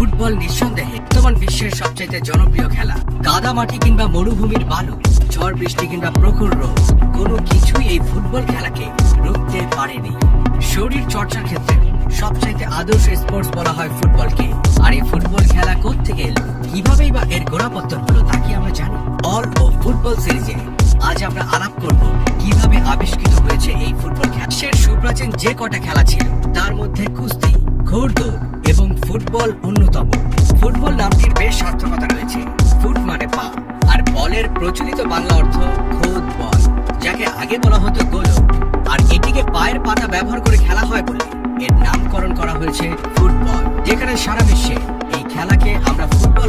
Football নিঃসন্দেহে বর্তমান বিশ্বের সবচাইতে জনপ্রিয় খেলা। কাদা মাটি কিংবা মরুভূমির বালু, ঝড় বৃষ্টি কিংবা প্রখর রোদ, কোনো কিছুই এই ফুটবল খেলাকে রুখতে পারেনি। শরীর চর্চার ক্ষেত্রে সবচাইতে আদর্শ স্পোর্টস বলা হয় ফুটবলকে। আর এই ফুটবল খেলা থেকে এলো? কিভাবেই বা এর গোড়াপত্তন হলো তা কি আমরা জানি? অল ও ফুটবল সিরিজে আজ আমরা আলাপ করব কীভাবে আবিষ্কৃত হয়েছে এই ফুটবল খেলা। বিশ্বের সুপ্রাচীন যে কটা খেলা ছিল, তার মধ্যে কুস্তি ঘোড়দৌড় এবং ফুটবল অন্যতম। ফুটবল নামটির বেশ সার্থকতা রয়েছে। ফুট মানে পা, আর বলের প্রচলিত বাংলা অর্থ খোদ বল, যাকে আগে বলা হতো গোলক। আর এটিকে পায়ের পাতা ব্যবহার করে খেলা হয় বলে এর নামকরণ করা হয়েছে ফুটবল, যেখানে সারা বিশ্বে এই খেলাকে আমরা ফুটবল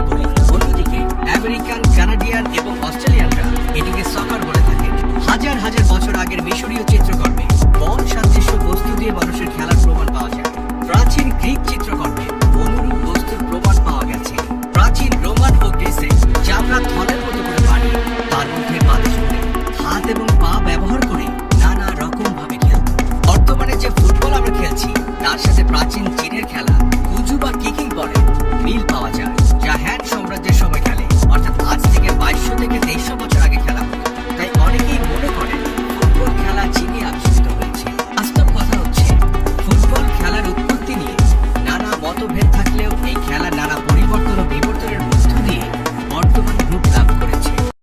তার সাথে প্রাচীন চীনের খেলা। কুজু বা কিকিং বলে মিল পাওয়া যায়, যা হ্যান সাম্রাজ্যের সময় খেলে। অর্থাৎ আজ থেকে বাইশশো থেকে তেইশশো বছর আগে খেলা তাই অনেকেই মনে করে ফুটবল খেলা চীনে আবিষ্কৃত হয়েছে। বাস্তব কথা হচ্ছে, ফুটবল খেলার উৎপত্তি নিয়ে নানা মতভেদ থাকে।